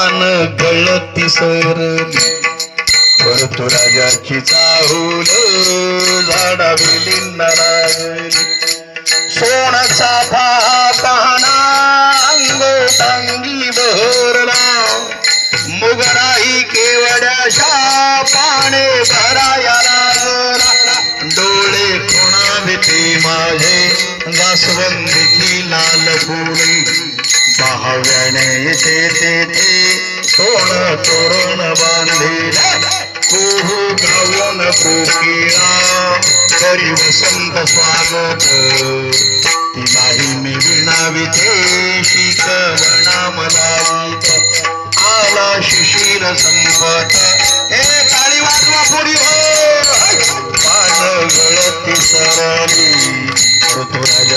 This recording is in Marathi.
पान गळती सरली. ऋतुराजाची चाहूल झाडा वेलींना लागली सोनाचा पाहना अंग टांगी बहरला. मुगराई केवड्याशा पाणे भराया लागला. डोळे कोणा माझे जास्वंदीची लाल फुले. बाहव्याने येते तेथे सोन तोरण बांधिले कुहू गाऊन कोकिळा करी वसंत स्वागत ती नाही मी विणाविते शिकवणा मला आला शिशिर संपत हे काळी वाजवा पुरी हो पान गळती सरली ऋतुराज